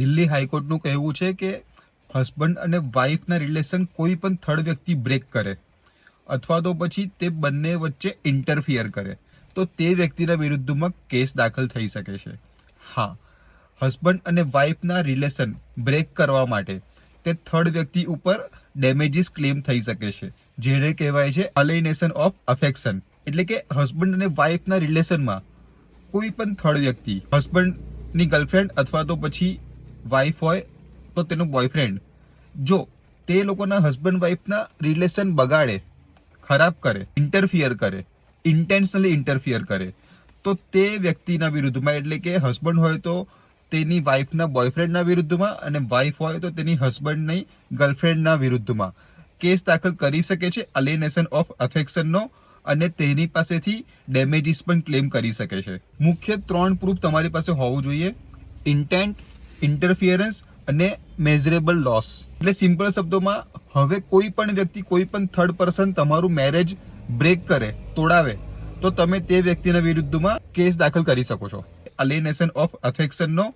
દિલ્હી હાઈકોર્ટનું કહેવું છે કે હસબન્ડ અને વાઈફના રિલેશન કોઈ પણ થર્ડ વ્યક્તિ બ્રેક કરે અથવા તો પછી તે બંને વચ્ચે ઇન્ટરફિયર કરે, તો તે વ્યક્તિના વિરુદ્ધમાં કેસ દાખલ થઈ શકે છે. હા હસબન્ડ અને વાઈફના રિલેશન બ્રેક કરવા માટે તે થર્ડ વ્યક્તિ ઉપર ડેમેજીસ ક્લેમ થઈ શકે છે, જેને કહેવાય છે અલેનેશન ઓફ અફેક્શન એટલે કે હસબન્ડ અને વાઈફના રિલેશનમાં કોઈ પણ થર્ડ વ્યક્તિ હસબન્ડની ગર્લફ્રેન્ડ અથવા તો પછી વાઈફ હોય, તો તેનો બોયફ્રેન્ડ જો તે લોકોના હસબન્ડ વાઈફના રિલેશન બગાડે, ખરાબ કરે ઇન્ટરફિયર કરે ઇન્ટેન્શનલી ઇન્ટરફિયર કરે, તો તે વ્યક્તિના વિરુદ્ધમાં, એટલે કે હસબન્ડ હોય તો તેની વાઈફના બોયફ્રેન્ડના વિરુદ્ધમાં અને વાઈફ હોય તો તેની હસબન્ડની ગર્લફ્રેન્ડના વિરુદ્ધમાં. કેસ દાખલ કરી શકે છે અલેનેશન ઓફ અફેક્શનનો અને તેની પાસેથી ડેમેજીસ પણ ક્લેમ કરી શકે છે. મુખ્ય ત્રણ પ્રૂફ તમારી પાસે હોવું જોઈએ. ઇન્ટેન્ટ ઇન્ટરફિયરન્સ અને મેઝરેબલ લોસ એટલે સિમ્પલ શબ્દોમાં, હવે કોઈ પણ વ્યક્તિ, કોઈ પણ થર્ડ પર્સન તમારું મેરેજ બ્રેક કરે, તોડાવે, તો તમે તે વ્યક્તિના વિરુદ્ધમાં કેસ દાખલ કરી શકો છો. અલેનેશન ઓફ અફેક્શનનો